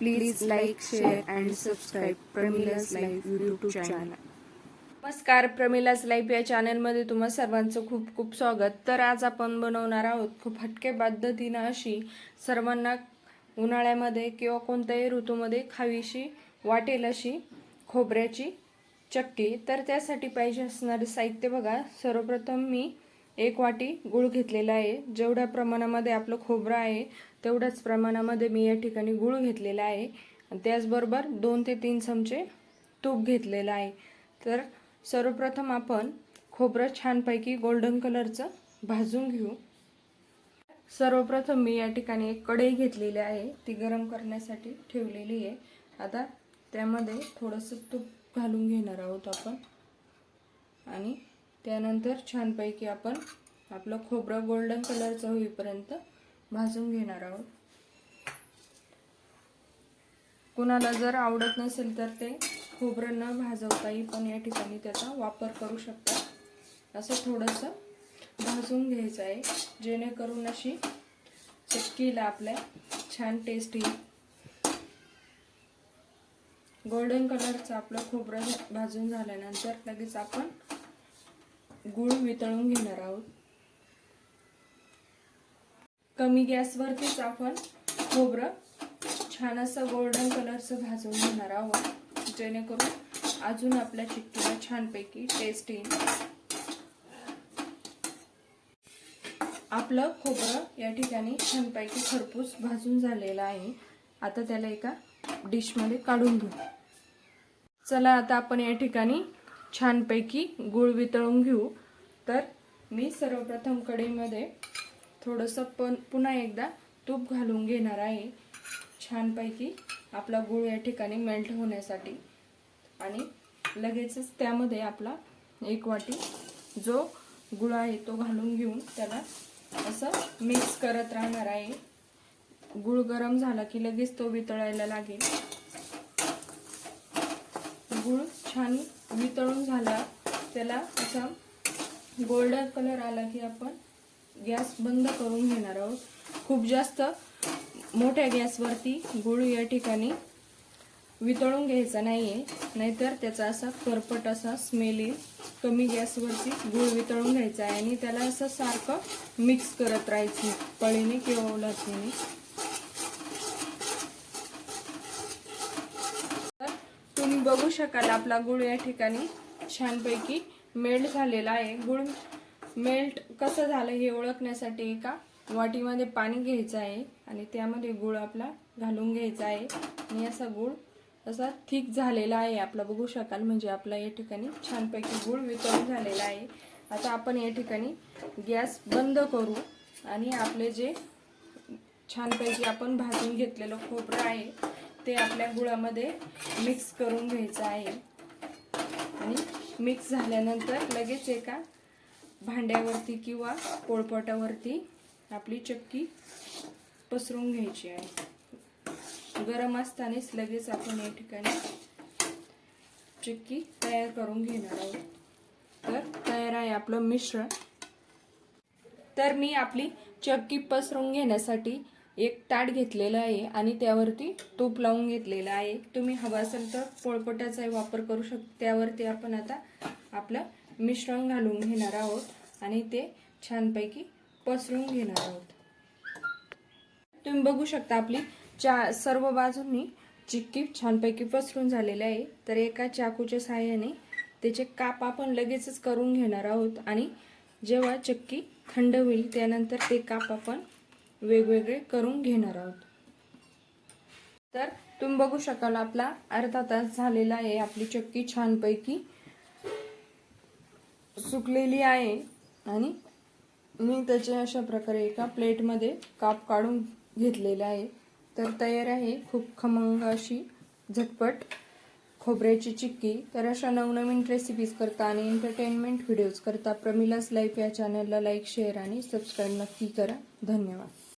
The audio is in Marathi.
Please like, share and subscribe Pramila's Life YouTube channel. नमस्कार प्रमिलाच लाईफ या चॅनलमध्ये तुम्हा सर्वांचं खूप खूप स्वागत. तर आज आपण बनवणार आहोत खूप हटके पद्धतीनं अशी सर्वांना उन्हाळ्यामध्ये किंवा कोणत्याही ऋतूमध्ये खावीशी वाटेल अशी खोबऱ्याची चक्की तर त्यासाठी पाहिजे असणारे साहित्य बघा. सर्वप्रथम मी एक वाटी गूळ घेतलेला आहे. जेवढ्या प्रमाणामध्ये आपलं खोबरं आहे तेवढ्याच प्रमाणामध्ये मी या ठिकाणी गूळ घेतलेला आहे. त्याचबरोबर दोन ते तीन चमचे तूप घेतलेलं आहे. तर सर्वप्रथम आपण खोबरं छानपैकी गोल्डन कलरचं भाजून घेऊ. सर्वप्रथम मी या ठिकाणी एक कढई घेतलेली आहे. ती गरम करण्यासाठी ठेवलेली आहे. आता त्यामध्ये थोडंसं तूप घालून घेणार आहोत आपण. आणि त्यानंतर छानपैकी आपण आपलं खोबरं गोल्डन कलरचं होईपर्यंत भाजून घेणार आहोत. कुणाला जर आवडत नसेल तर ते खोबरं न भाजवताही पण या ठिकाणी त्याचा वापर करू शकता. असं थोडंसं भाजून घ्यायचं आहे जेणेकरून अशी चक्कीला आपल्या छान टेस्ट येईल. गोल्डन कलरचं आपलं खोबरं भाजून झाल्यानंतर लगेच आपण गूळ वितळून घेणार आहोत. कमी गॅसवरतीच आपण खोबरं छान असं गोल्डन कलरचं भाजून घेणार आहोत. जेणेकरून अजून आपल्या चिक्कीला छानपैकी टेस्ट येईल. आपलं खोबरं या ठिकाणी छानपैकी खरपूस भाजून झालेलं आहे. आता त्याला एका डिशमध्ये काढून घेऊ. चला आता आपण या ठिकाणी छानपैकी गूळ वितळून घेऊ. तर मी सर्वप्रथम कढईमध्ये थोडंसं पण पुन्हा एकदा तूप घालून घेणार आहे. छानपैकी आपला गूळ या ठिकाणी मेल्ट होण्यासाठी. आणि लगेचच त्यामध्ये आपला एक वाटी जो गुळ आहे तो घालून घेऊन त्याला असं मिक्स करत राहणार आहे. गूळ गरम झाला की लगेच तो वितळायला लागेल. गूळ छान वितळून झाला. त्याला असा गोल्डन कलर आला की आपण गॅस बंद करून घेणार आहोत. खूप जास्त मोठ्या गॅसवरती गूळ या ठिकाणी वितळून घ्यायचा नाही आहे नाहीतर त्याचा असा करपट असा स्मेल येईल. कमी गॅसवरती गूळ वितळून घ्यायचा आहे आणि त्याला असं सारखं मिक्स करत राहायचं पळीने किंवा ओलातीने तर तुम्ही बघू शकाल आपला गुळ या ठिकाणी छानपैकी मेल्ट झालेला आहे. गुळ मेल्ट कसं झालं हे ओळखण्यासाठी एका वाटीमध्ये पाणी घ्यायचं आहे आणि त्यामध्ये गुळ आपला घालून घ्यायचा आहे. आणि असा गुळ असा थिक झालेला आहे. आपला बघू शकाल म्हणजे आपला या ठिकाणी छानपैकी गुळ वितळून झालेला आहे. आता आपण या ठिकाणी गॅस बंद करू आणि आपले जे छानपैकी आपण भाजून घेतलेलं खोबरं आहे ते आपल्या गुळामध्ये मिक्स करून घ्यायचं आहे. आणि मिक्स झाल्यानंतर लगेच एका भांड्यावरती किंवा पोळपटावरती आपली चक्की पसरून घ्यायची आहे. गरम असतानाच लगेच आपण या ठिकाणी चक्की तयार करून घेणार आहोत. तर तयार आहे आपलं मिश्रण. तर मी आपली चक्की पसरून घेण्यासाठी एक ताट घेतलेलं आहे आणि त्यावरती तूप लावून घेतलेलं आहे. तुम्ही हवा असेल तर पोळपटाचा वापर करू शकता त्यावरती आपण आता आपलं मिश्रण घालून घेणार आहोत आणि ते छानपैकी पसरून घेणार आहोत. तुम्ही बघू शकता आपली चा सर्व बाजूंनी चिक्की छानपैकी पसरून झालेली आहे. तर एका चाकूच्या सहाय्याने त्याचे काप आपण लगेचच करून घेणार आहोत आणि जेव्हा चक्की थंड होईल त्यानंतर ते काप आपण वेगवेगळे करून घेणार आहोत. तर तुम्ही बघू शकाल आपला अर्धा तास झालेला आहे. आपली चक्की छानपैकी सुकलेली आहे. आणि मी त्याचे अशा प्रकारे एका प्लेटमध्ये काप काढून घेतलेला आहे. तर तयार आहे खूप खमंग अशी झटपट खोबऱ्याची चिक्की. तर अशा नवनवीन रेसिपीज करता आणि एंटरटेनमेंट व्हिडिओज करता प्रमिलास लाईफ या चॅनलला लाईक शेअर आणि सबस्क्राईब नक्की करा. धन्यवाद.